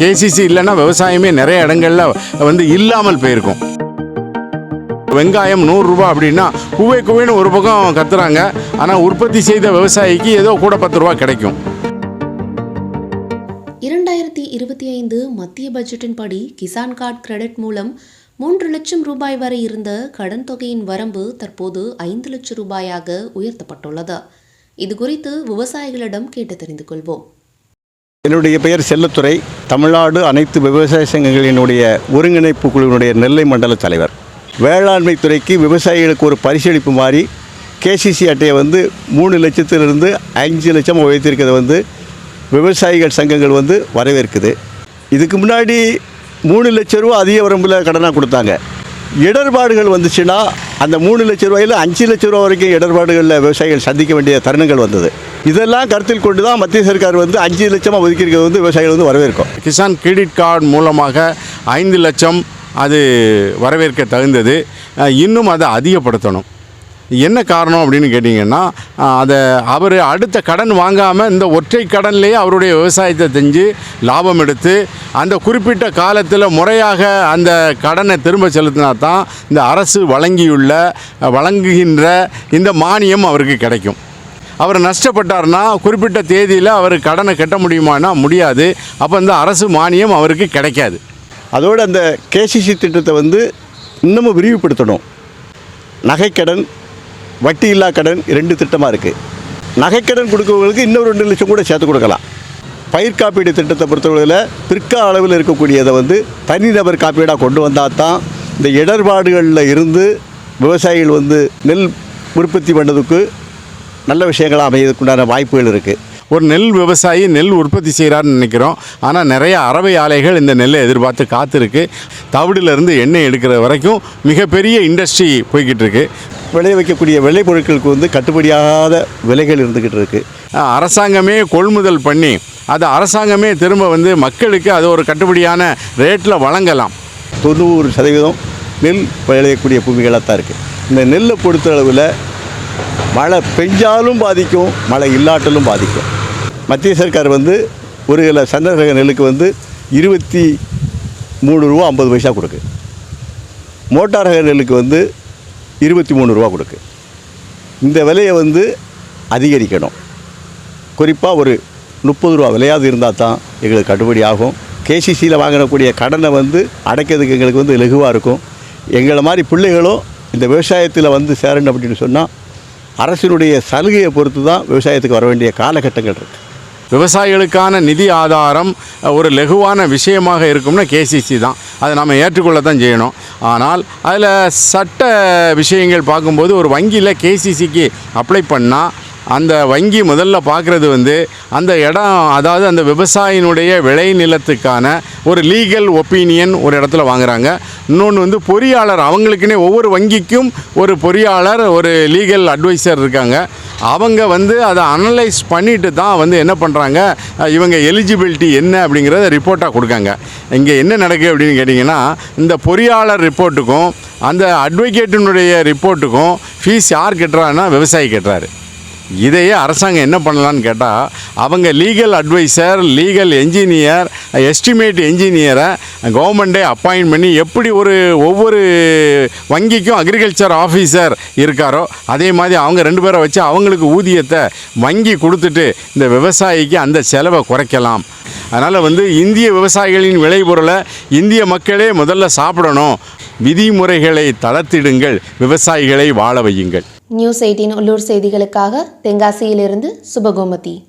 KCC இல்லைன்னா விவசாயமே நிறைய இடங்கள்ல வந்து இல்லாமல் போயிருக்கும். வெங்காயம் நூறுரூபா அப்படின்னா குவே குவேன்னு ஒரு பக்கம் கத்துறாங்க. ஆனால் உற்பத்தி செய்த விவசாயிக்கு ஏதோ கூட பத்து ரூபா கிடைக்கும். இரண்டாயிரத்தி இருபத்தி ஐந்து மத்திய பட்ஜெட்டின்படி கிசான் கார்டு கிரெடிட் மூலம் மூன்று லட்சம் ரூபாய் வரை இருந்த கடன் தொகையின் வரம்பு தற்போது ஐந்து லட்சம் ரூபாயாக உயர்த்தப்பட்டுள்ளது. இது குறித்து விவசாயிகளிடம் கேட்டு தெரிந்து கொள்வோம். என்னுடைய பெயர் செல்லத்துறை. தமிழ்நாடு அனைத்து விவசாய சங்கங்களினுடைய ஒருங்கிணைப்பு குழுவினுடைய நெல்லை மண்டல தலைவர். வேளாண்மை துறைக்கு விவசாயிகளுக்கு ஒரு பரிசளிப்பு மாதிரி கேசிசி அட்டையை வந்து மூணு லட்சத்திலிருந்து அஞ்சு லட்சம் உயர்த்திருக்கிறத வந்து விவசாயிகள் சங்கங்கள் வந்து வரவேற்குது. இதுக்கு முன்னாடி மூணு லட்ச ரூபா அதிக வரம்பில் கடனாக கொடுத்தாங்க. இடர்பாடுகள் வந்துச்சுன்னா அந்த மூணு லட்ச ரூபாயில் அஞ்சு லட்ச ரூபா வரைக்கும் இடர்பாடுகளில் விவசாயிகள் சந்திக்க வேண்டிய தருணங்கள் வந்தது. இதெல்லாம் கருத்தில் கொண்டு தான் மத்திய சர்க்கார் வந்து அஞ்சு லட்சமாக ஒதுக்கியிருக்கிறது வந்து விவசாயிகள் வந்து வரவேற்கும். கிசான் கிரெடிட் கார்டு மூலமாக ஐந்து லட்சம் அது வரவேற்க தகுந்தது. இன்னும் அதை அதிகப்படுத்தணும். என்ன காரணம் அப்படின்னு கேட்டிங்கன்னா அதை அவர் அடுத்த கடன் வாங்காமல் இந்த ஒற்றை கடன்லேயே அவருடைய விவசாயத்தை செஞ்சு லாபம் எடுத்து அந்த குறிப்பிட்ட காலத்தில் முறையாக அந்த கடனை திரும்ப செலுத்தினா தான் இந்த அரசு வழங்கியுள்ள வழங்குகின்ற இந்த மானியம் அவருக்கு கிடைக்கும். அவர் நஷ்டப்பட்டார்னா குறிப்பிட்ட தேதியில் அவர் கடனை கட்ட முடியுமானா முடியாது. அப்போ இந்த அரசு மானியம் அவருக்கு கிடைக்காது. அதோடு அந்த கேசிசி திட்டத்தை வந்து இன்னமும் விரிவுபடுத்தணும். நகைக்கடன் வட்டி இல்லா கடன் ரெண்டு திட்டமாக இருக்குது நகைக்கடன் கொடுக்கறவங்களுக்கு இன்னும் ரெண்டு லட்சம் கூட சேர்த்து கொடுக்கலாம். பயிர் காப்பீடு திட்டத்தை பொறுத்தவரையில் பிற்கால அளவில் இருக்கக்கூடியதை வந்து தனிநபர் காப்பீடாக கொண்டு வந்தால் தான் இந்த இடர்பாடுகளில் இருந்து விவசாயிகள் வந்து நெல் உற்பத்தி பண்ணதுக்கு நல்ல விஷயங்களாக அமையதுக்குண்டான வாய்ப்புகள் இருக்குது ஒரு நெல் விவசாயி நெல் உற்பத்தி செய்கிறாருன்னு நினைக்கிறோம். ஆனால் நிறைய அரவை ஆலைகள் இந்த நெல்லை எதிர்பார்த்து காத்திருக்கு. தவிடிலிருந்து எண்ணெய் எடுக்கிற வரைக்கும் மிகப்பெரிய இண்டஸ்ட்ரி போய்கிட்டு இருக்கு விளைய வைக்கக்கூடிய விளைபொருட்களுக்கு வந்து கட்டுப்படியாகாத விலைகள் இருந்துக்கிட்டு இருக்குது அரசாங்கமே கொள்முதல் பண்ணி அதை அரசாங்கமே திரும்ப வந்து மக்களுக்கு அது ஒரு கட்டுப்படியான ரேட்டில் வழங்கலாம். தொண்ணூறு சதவீதம் நெல் விளையக்கூடிய பூமிகளாக தான் இருக்குது இந்த நெல்லை பொறுத்த அளவில் மழை பெஞ்சாலும் பாதிக்கும் மழை இல்லாட்டலும் பாதிக்கும். மத்திய சர்க்கார் வந்து ஒரு கிலோ சந்த ரக நெல்லுக்கு வந்து இருபத்தி மூணு ரூபா ஐம்பது பைசா கொடுக்கு. மோட்டார் ரக நெல்லுக்கு வந்து இருபத்தி மூணு ரூபா கொடுக்கு. இந்த விலையை வந்து அதிகரிக்கணும். குறிப்பாக ஒரு முப்பது ரூபா விலையாவது இருந்தால் தான் எங்களுக்கு கட்டுப்படி ஆகும். கேசிசியில் வாங்கக்கூடிய கடனை வந்து அடைக்கிறதுக்கு எங்களுக்கு வந்து லெகுவாக இருக்கும். எங்களை மாதிரி பிள்ளைகளும் இந்த விவசாயத்தில் வந்து சேரணும் அப்படின்னு சொன்னால் அரசினுடைய சலுகையை பொறுத்து தான் விவசாயத்துக்கு வர வேண்டிய காலகட்டங்கள் இருக்குது விவசாயிகளுக்கான நிதி ஆதாரம் ஒரு லெகுவான விஷயமாக இருக்கும்னா கேசிசி தான். அதை நம்ம ஏற்றுக்கொள்ள தான் செய்யணும். ஆனால் அதில் சட்ட விஷயங்கள் பார்க்கும்போது ஒரு வங்கியில் கேசிசிக்கு அப்ளை பண்ணால் அந்த வங்கி முதல்ல பார்க்குறது வந்து அந்த இடம் அதாவது அந்த விவசாயினுடைய விளை நிலத்துக்கான ஒரு லீகல் ஒப்பீனியன் ஒரு இடத்துல வாங்குறாங்க. இன்னொன்று வந்து பொறியாளர் அவங்களுக்குன்னே ஒவ்வொரு வங்கிக்கும் ஒரு பொறியாளர் ஒரு லீகல் அட்வைசர் இருக்காங்க. அவங்க வந்து அதை அனலைஸ் பண்ணிட்டு தான் வந்து என்ன பண்ணுறாங்க இவங்க எலிஜிபிலிட்டி என்ன அப்படிங்கிறத ரிப்போர்ட்டாக கொடுக்காங்க. இங்கே என்ன நடக்குது அப்படின்னு கேட்டிங்கன்னா இந்த பொறியாளர் ரிப்போர்ட்டுக்கும் அந்த அட்வொகேட்டினுடைய ரிப்போர்ட்டுக்கும் ஃபீஸ் யார் கட்டுறாருன்னா விவசாயி கட்டுறாரு. இதையே அரசாங்கம் என்ன பண்ணலான்னு கேட்டால் அவங்க legal adviser legal engineer estimate என்ஜினியரை கவர்மெண்ட்டே அப்பாயின்ட் பண்ணி எப்படி ஒரு ஒவ்வொரு வங்கிக்கும் அக்ரிகல்ச்சர் ஆஃபீஸர் இருக்காரோ அதே மாதிரி அவங்க ரெண்டு பேரை வச்சு அவங்களுக்கு ஊதியத்தை வங்கி கொடுத்துட்டு இந்த விவசாயிக்கு அந்த செலவை குறைக்கலாம். அதனால் வந்து இந்திய விவசாயிகளின் விளைபொருளை இந்திய மக்களே முதல்ல சாப்பிடணும். விதிமுறைகளை தளர்த்திடுங்கள். விவசாயிகளை வாழ வையுங்கள். நியூஸ் எயிட்டின் உள்ளூர் செய்திகளுக்காக தென்காசியிலிருந்து சுபகோமதி.